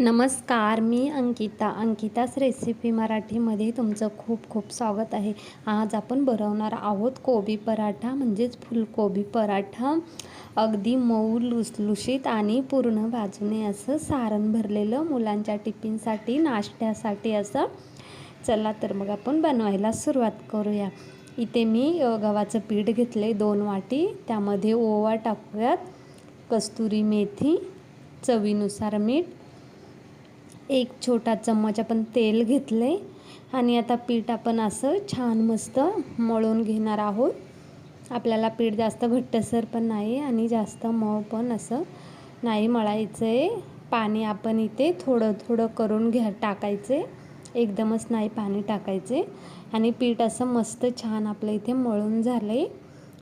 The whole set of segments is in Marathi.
नमस्कार मी अंकिता. अंकिताच रेसिपी मराठीमध्ये तुमचं खूप खूप स्वागत आहे. आज आपण बनवणार आहोत कोबी पराठा म्हणजेच फुलकोबी पराठा. अगदी मऊ लुसलुशीत आणि पूर्ण बाजूने असं सारण भरलेलं मुलांच्या टिफिनसाठी नाश्त्यासाठी असं. चला तर मग आपण बनवायला सुरुवात करूया. इथे मी गव्हाचं पीठ घेतले दोन वाटी. त्यामध्ये ओवा टाकूयात. कस्तुरी मेथी चवीनुसार मीठ एक छोटा चम्मच आपण तेल घेतले आणि आता पीठ आपण असं छान मस्त मळून घेणार आहोत. आपल्याला पीठ जास्त घट्टसर पण नाही आणि जास्त मऊ पण असं नाही मळायचं आहे पाणी आपण इथे थोडं थोडं करून घ्या टाकायचे एकदमच नाही पाणी टाकायचे आणि पीठ असं मस्त छान आपलं इथे मळून झालं आहे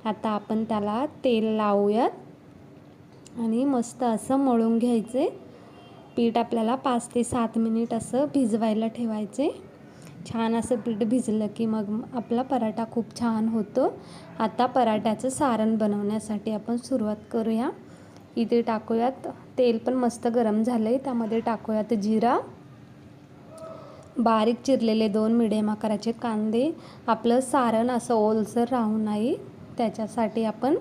आता आपण त्याला तेल लावूयात. आणि मस्त असं मळून घ्यायचे पीठ आपल्याला पाच ते सात मिनिट असं भिजवायला ठेवायचे. छान असं पीठ भिजलं की मग आपला पराठा खूप छान होतो. आता पराठ्याचं सारण बनवण्यासाठी आपण सुरुवात करूया. इथे टाकूयात. तेल पण मस्त गरम झालं आहे त्यामध्ये टाकूयात जिरा. बारीक चिरलेले दोन मिडियम आकाराचे कांदे. आपलं सारण असं ओलसर राहू नाही. त्याच्यासाठी आपण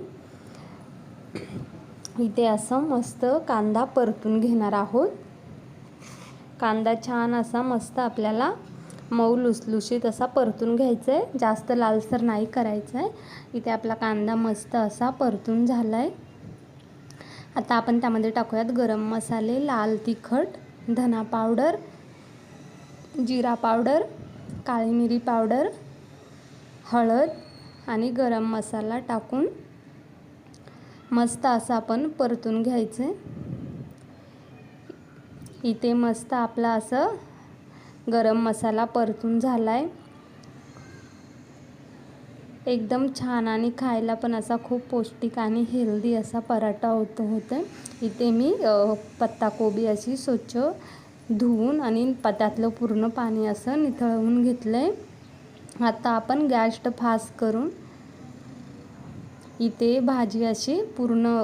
इथे असं मस्त कांदा परतून घेणार आहोत. कांदा छान असा मस्त आपल्याला मऊ लुसलुशीत असा परतून घ्यायचा आहे जास्त लालसर नाही करायचं आहे इथे आपला कांदा मस्त असा परतून झाला आहे आता आपण त्यामध्ये टाकूयात गरम मसाले लाल तिखट धना पावडर जिरा पावडर काळी मिरी पावडर हळद आणि गरम मसाला टाकून मस्त असं आपण परतून घ्यायचं. इथे मस्त आपला असं गरम मसाला परतून झाला आहे एकदम छान आणि खायला पण असा खूप पौष्टिक आणि हेल्दी असा पराठा होतो होतं. इथे मी पत्ताकोबी अशी स्वच्छ धुवून आणि त्यातलं पूर्ण पाणी असं निथळवून घेतलं आहे आता आपण गॅस फास्ट करून इथे भाजी अशी पूर्ण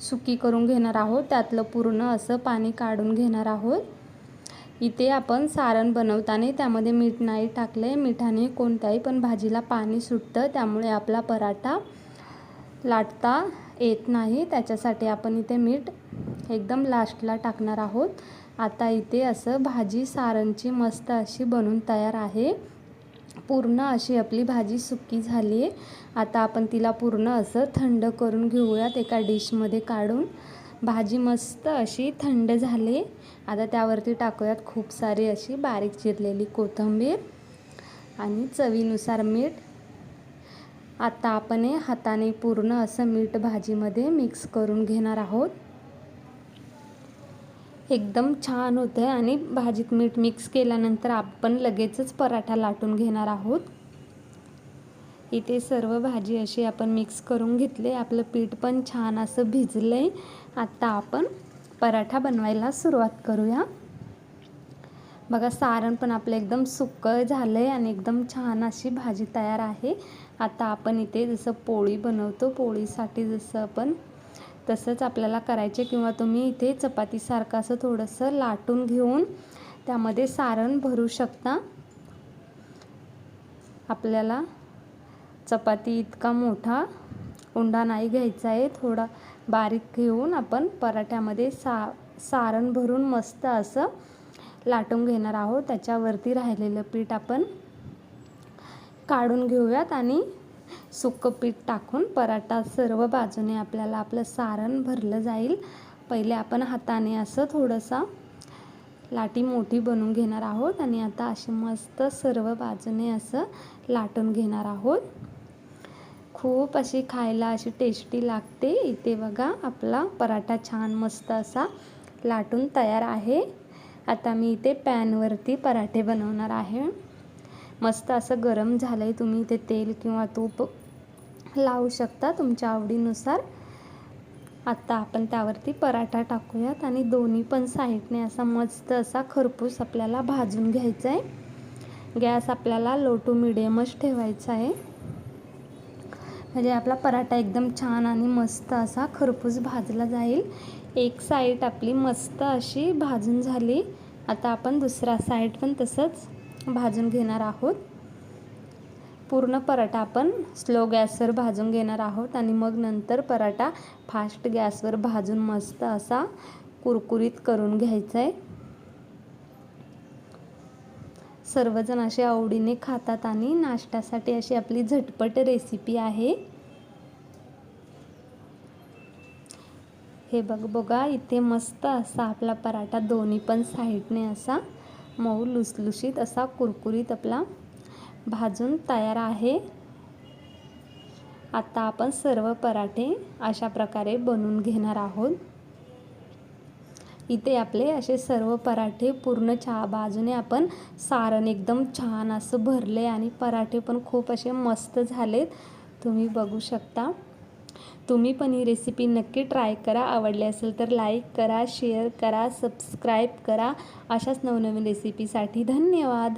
सुकी करून घेणार आहोत. त्यातलं पूर्ण असं पाणी काढून घेणार आहोत. इथे आपण सारण बनवताना त्यामध्ये मीठ नाही टाकलं आहे मिठाने कोणत्याही पण भाजीला पाणी सुटतं. त्यामुळे आपला पराठा लाटता येत नाही. त्याच्यासाठी आपण इथे मीठ एकदम लास्टला टाकणार आहोत. आता इथे असं भाजी सारणची मस्त अशी बनून तयार आहे. पूर्ण अशी आपली भाजी सुकी झाली आहे. आता आपण तिला पूर्ण असं थंड करून घेऊयात एका डिशमध्ये काढून. भाजी मस्त अशी थंड झाली आता त्यावरती टाकूयात खूप सारी अशी बारीक चिरलेली कोथिंबीर आणि चवीनुसार मीठ. आता आपण हे हाताने पूर्ण असं मीठ भाजीमध्ये मिक्स करून घेणार आहोत. एकदम छान होतं आहे आणि भाजीत मीठ मिक्स केल्यानंतर आपण लगेचच पराठा लाटून घेणार आहोत. इथे सर्व भाजी अशी आपण मिक्स करून घेतले. आपलं पीठ पण छान असं भिजलं आहे आत्ता आपण पराठा बनवायला सुरुवात करूया. बघा सारण पण आपलं एकदम सुकं झालं आहे आणि एकदम छान अशी भाजी तयार आहे. आता आपण इथे जसं पोळी बनवतो पोळीसाठी जसं आपण तसंच आपल्याला करायचे किंवा तुम्ही इथे चपातीसारखं असं थोडंसं लाटून घेऊन त्यामध्ये सारण भरू शकता. आपल्याला चपाती इतका मोठा उंडा नाही घ्यायचा आहे. थोडा बारीक घेऊन आपण पराठ्यामध्ये सा सारण भरून मस्त असं लाटून घेणार आहोत. त्याच्यावरती राहिलेलं पीठ आपण काढून घेऊयात आणि सुकं पीठ टाकून पराठा सर्व बाजूने आपल्याला आपलं सारण भरलं जाईल. पहिले आपण हाताने असं थोडंसं लाटी मोठी बनवून घेणार आहोत आणि आता अशी मस्त सर्व बाजूने असं लाटून घेणार आहोत. खूप अशी खायला अशी टेस्टी लागते. इथे बघा आपला पराठा छान मस्त असा लाटून तयार आहे. आता मी इथे पॅनवरती पराठे बनवणार आहे. मस्त असं गरम झालं आहे तुम्ही ते तेल किंवा तूप लावू शकता तुमच्या आवडीनुसार. आत्ता आपण त्यावरती पराठा टाकूयात आणि दोन्ही पण साईडने असा मस्त असा खरपूस आपल्याला भाजून घ्यायचा आहे गॅस आपल्याला लो टू मिडियमच ठेवायचा आहे. म्हणजे आपला पराठा एकदम छान आणि मस्त असा खरपूस भाजला जाईल. एक साईड आपली मस्त अशी भाजून झाली. आता आपण दुसरा साईड पण तसंच भाजून घेणार आहोत. पूर्ण पराठा आपण स्लो गॅसवर भाजून घेणार आहोत आणि मग नंतर पराठा फास्ट गॅसवर भाजून मस्त असा कुरकुरीत करून घ्यायचा आहे सर्वजण असे आवडीने खातात आणि नाश्त्यासाठी अशी आपली झटपट रेसिपी आहे. हे बघ बघा इथे मस्त असा आपला पराठा दोन्ही पण साईडने असा मऊ लुसलुशीत असा कुरकुरीत आपला भाजून तयार आहे. आता आपण सर्व पराठे अशा प्रकारे बनवून घेणार आहोत. इथे आपले असे सर्व पराठे पूर्ण चहा बाजूने आपण सारण एकदम छान असं भरले आणि पराठे पण खूप असे मस्त झालेत. तुम्ही बघू शकता. तुम्ही पण ही रेसिपी नक्की ट्राय करा. आवडली असेल तर लाईक करा शेअर करा सबस्क्राईब करा. अशाच नवनवीन रेसिपीसाठी धन्यवाद.